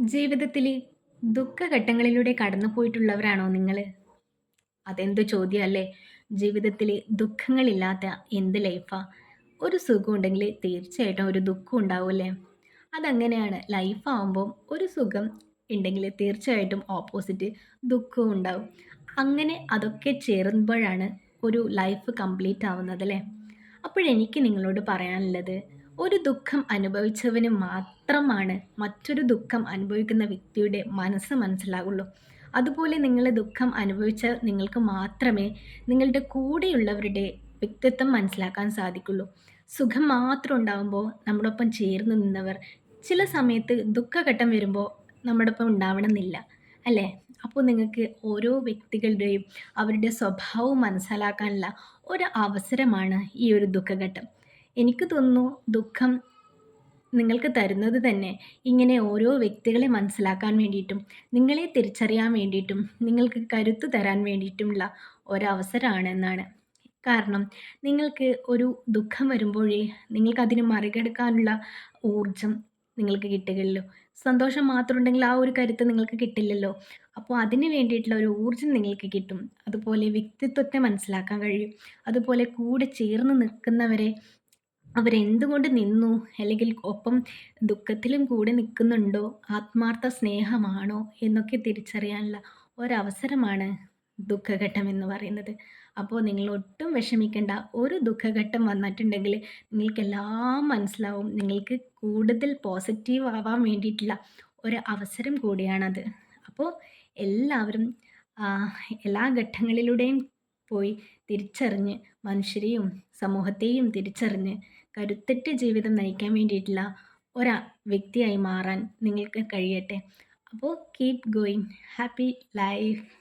ജീവിതത്തിൽ ദുഃഖഘട്ടങ്ങളിലൂടെ കടന്നു പോയിട്ടുള്ളവരാണോ നിങ്ങൾ? അതെന്ത് ചോദ്യാല്ലേ. ജീവിതത്തിൽ ദുഃഖങ്ങളില്ലാത്ത എന്ത് ലൈഫാ? ഒരു സുഖം ഉണ്ടെങ്കിൽ തീർച്ചയായിട്ടും ഒരു ദുഃഖം ഉണ്ടാവുമല്ലേ അതങ്ങനെയാണ്. ലൈഫാവുമ്പം ഒരു സുഖം ഉണ്ടെങ്കിൽ തീർച്ചയായിട്ടും ഓപ്പോസിറ്റ് ദുഃഖവും ഉണ്ടാവും. അങ്ങനെ അതൊക്കെ ചേരുമ്പോഴാണ് ഒരു ലൈഫ് കംപ്ലീറ്റ് ആവുന്നത് അല്ലേ അപ്പോഴെനിക്ക് നിങ്ങളോട് പറയാനുള്ളത് ഒരു ദുഃഖം അനുഭവിച്ചവന് മാത്രമാണ് മറ്റൊരു ദുഃഖം അനുഭവിക്കുന്ന വ്യക്തിയുടെ മനസ്സ് മനസ്സിലാകുള്ളൂ. അതുപോലെ നിങ്ങൾ ദുഃഖം അനുഭവിച്ച നിങ്ങൾക്ക് മാത്രമേ നിങ്ങളുടെ കൂടെയുള്ളവരുടെ വ്യക്തിത്വം മനസ്സിലാക്കാൻ സാധിക്കുള്ളൂ. സുഖം മാത്രം ഉണ്ടാകുമ്പോൾ നമ്മടൊപ്പം ചേർന്ന് നിന്നവർ ചില സമയത്ത് ദുഃഖഘട്ടം വരുമ്പോൾ നമ്മടൊപ്പം ഉണ്ടാവണമെന്നില്ല. അല്ലേ? അപ്പോൾ നിങ്ങൾക്ക് ഓരോ വ്യക്തികളുടെയും അവരുടെ സ്വഭാവം മനസ്സിലാക്കാനുള്ള ഒരു അവസരമാണ് ഈ ഒരു ദുഃഖഘട്ടം. എനിക്ക് തോന്നുന്നു ദുഃഖം നിങ്ങൾക്ക് തരുന്നത് തന്നെ ഇങ്ങനെ ഓരോ വ്യക്തികളെ മനസ്സിലാക്കാൻ വേണ്ടിയിട്ടും, നിങ്ങളെ തിരിച്ചറിയാൻ വേണ്ടിയിട്ടും, നിങ്ങൾക്ക് കരുത്ത് തരാൻ വേണ്ടിയിട്ടുമുള്ള ഒരവസരമാണെന്നാണ്. കാരണം നിങ്ങൾക്ക് ഒരു ദുഃഖം വരുമ്പോഴേ നിങ്ങൾക്കതിനെ മറികടക്കാനുള്ള ഊർജം നിങ്ങൾക്ക് കിട്ടുകയുള്ളൂ. സന്തോഷം മാത്രം ഉണ്ടെങ്കിൽ ആ ഒരു കരുത്ത് നിങ്ങൾക്ക് കിട്ടില്ലല്ലോ. അപ്പോൾ അതിന് വേണ്ടിയിട്ടുള്ള ഒരു ഊർജം നിങ്ങൾക്ക് കിട്ടും. അതുപോലെ വ്യക്തിത്വത്തെ മനസ്സിലാക്കാൻ കഴിയും. അതുപോലെ കൂടെ ചേർന്ന് നിൽക്കുന്നവരെ അവരെന്തുകൊണ്ട് നിന്നു, അല്ലെങ്കിൽ ഒപ്പം ദുഃഖത്തിലും കൂടെ നിൽക്കുന്നുണ്ടോ, ആത്മാർത്ഥ സ്നേഹമാണോ എന്നൊക്കെ തിരിച്ചറിയാനുള്ള ഒരവസരമാണ് ദുഃഖഘട്ടം എന്ന് പറയുന്നത്. അപ്പോൾ നിങ്ങൾ ഒട്ടും വിഷമിക്കേണ്ട. ഒരു ദുഃഖഘട്ടം വന്നിട്ടുണ്ടെങ്കിൽ നിങ്ങൾക്കെല്ലാം മനസ്സിലാവും. നിങ്ങൾക്ക് കൂടുതൽ പോസിറ്റീവ് ആവാൻ വേണ്ടിയിട്ടുള്ള ഒരു അവസരം കൂടിയാണത്. അപ്പോൾ എല്ലാവരും എല്ലാ ഘട്ടങ്ങളിലൂടെയും പോയി തിരിച്ചറിഞ്ഞ് മനുഷ്യരെയും സമൂഹത്തെയും തിരിച്ചറിഞ്ഞ് കരുത്തറ്റ ജീവിതം നയിക്കാൻ വേണ്ടിയിട്ടുള്ള ഒരു വ്യക്തിയായി മാറാൻ നിങ്ങൾക്ക് കഴിയട്ടെ. അപ്പോൾ കീപ് ഗോയിങ്. Happy life.